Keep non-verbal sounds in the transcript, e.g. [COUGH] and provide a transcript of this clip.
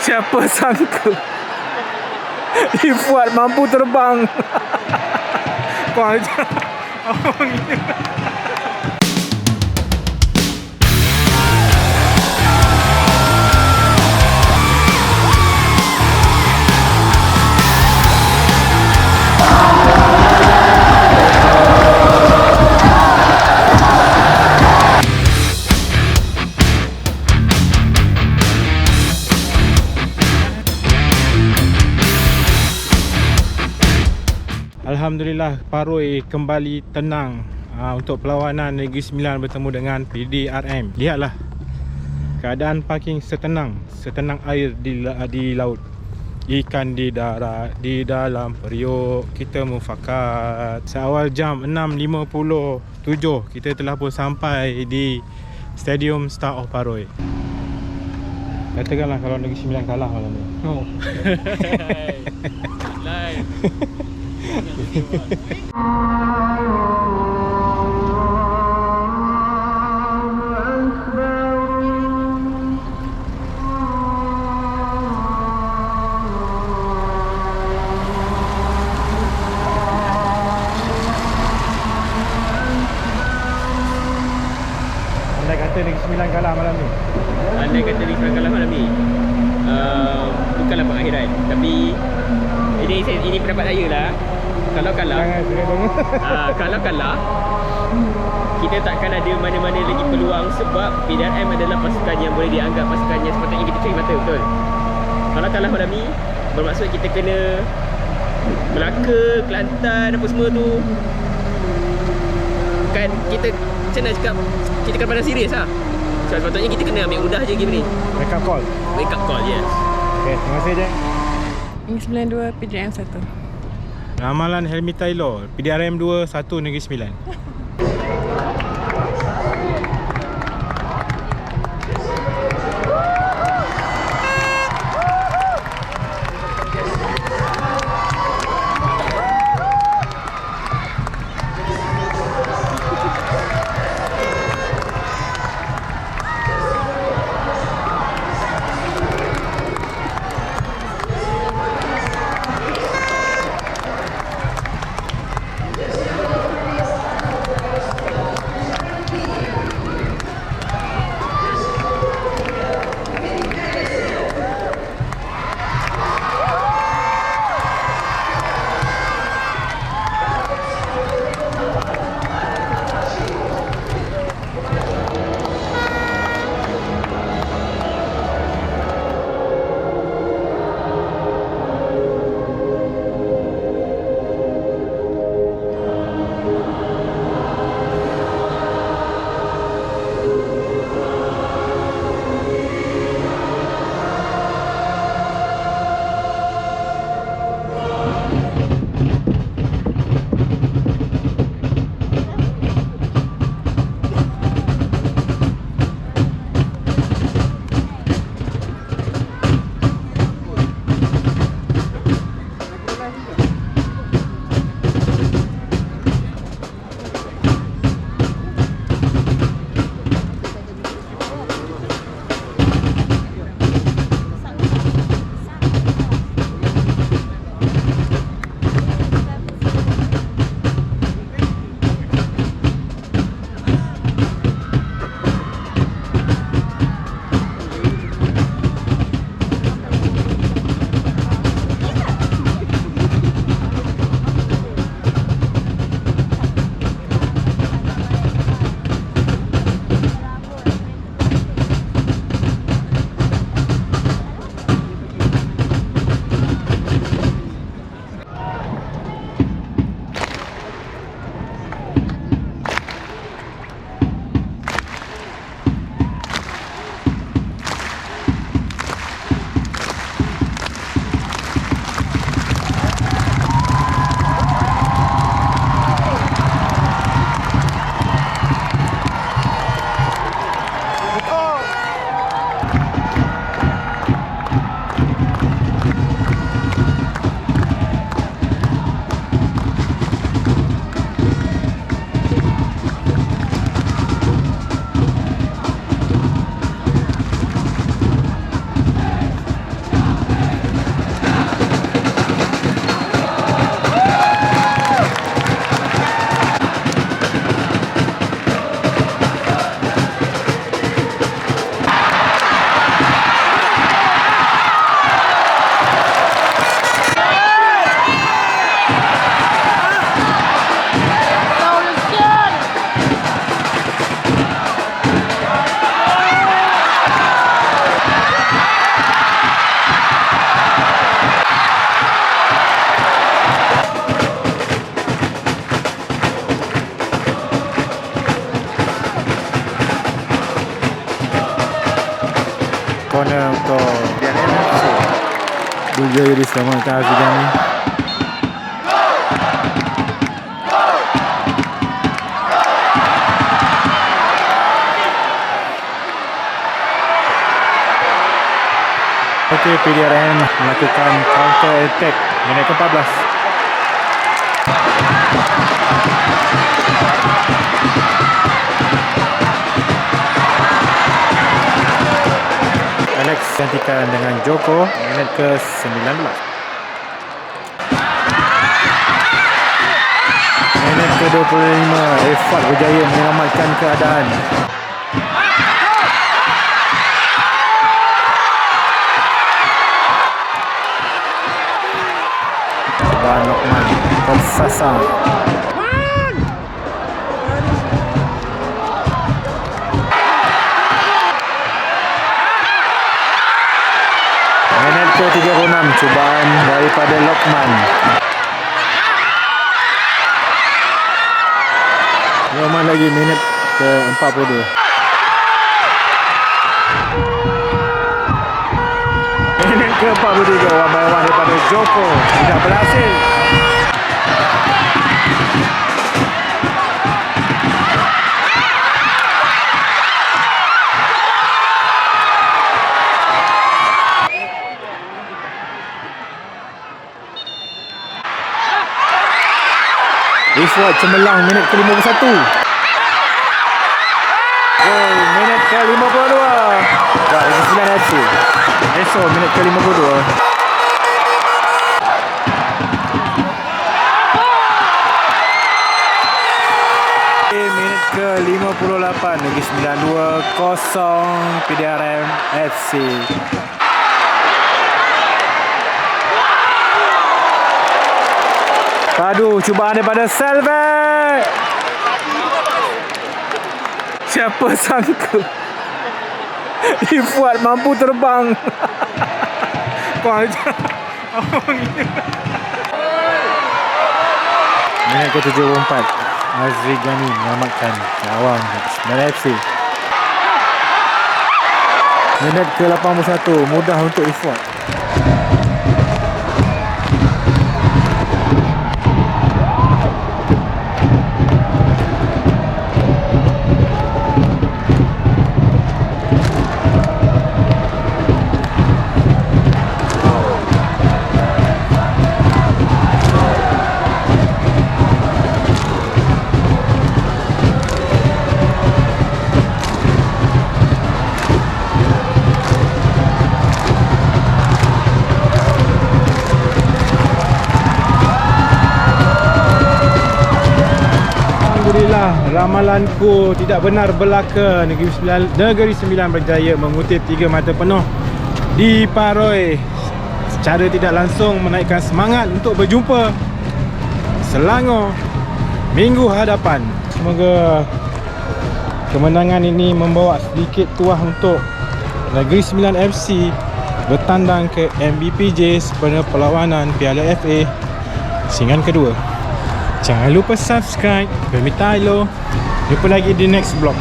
Siapa [LAUGHS] sangka? Ifuat mampu terbang. [LAUGHS] Kau aja Abang [LAUGHS] Alhamdulillah Paroi kembali tenang uh, untuk perlawanan Negeri Sembilan bertemu dengan PDRM. Lihatlah keadaan parking setenang, setenang air di la- di laut. Ikan di darat, di dalam periuk kita mufakat. Seawal jam 6.57 kita telah pun sampai di Stadium Star of Paroi. Katakanlah kalau Negeri Sembilan kalah malam ni. Oh. Live. [LAUGHS] Anda kata Negeri Sembilan kalah malam ni. Andai kata di serang kalah malam ni uh, Bukanlah pengakhiran Tapi Ini ini pendapat saya lah. Kalau kalah. Uh, [LAUGHS] Kalau kalah Kita takkan ada mana-mana lagi peluang Sebab PDRM adalah pasukan yang boleh dianggap Pasukan yang sepatutnya kita cari mata Betul? Kalau kalah malam ni Bermaksud kita kena Melaka, Kelantan apa semua tu. Kan kita Macam mana cakap Kita kena pandang serius lah. So sepatutnya kita kena ambil mudah je game ni. Wake up call. Wake up call, yes. Okay, terima kasih Jack. Ini 92 PDM 1 Ramalan Helmi Taylor, PDRM 2, 1 Negeri Sembilan. [LAUGHS] corner untuk PRM FC. Berjaya diselamatkan Azigani. Okey, PDRM melakukan counter attack minit ke-14. Gantikan dengan Joko minit ke-19. Minit ke-25 Efat berjaya menyelamatkan keadaan. Cobaan Lokman tersasar. Ke-36 cubaan daripada Lokman. Lokman lagi minit ke-42. Minit ke-43 one by one daripada Joko tidak berhasil. Ifwat cemerlang minit ke-51. Gol minit ke-52. Dah, ini 9 FC. Esok minit ke-52. Minit ke-58 Negeri 92 kosong PDRM FC Padu cubaan daripada Selvet Siapa sangka? Ifwat mampu terbang. [LAUGHS] Kau aja Minit ke-74 Azri Ghani menyelamatkan gawang 9 FC Minit ke-81 Mudah untuk Ifwat ramalanku tidak benar belaka. Negeri Sembilan, Negeri Sembilan berjaya mengutip tiga mata penuh. Di Paroi secara tidak langsung menaikkan semangat untuk berjumpa. Selangor minggu hadapan. Semoga kemenangan ini membawa sedikit tuah untuk Negeri Sembilan FC bertandang ke MBPJ sempena perlawanan Piala FA singan kedua Jangan lupa subscribe. Permita Ilo Jumpa lagi di next vlog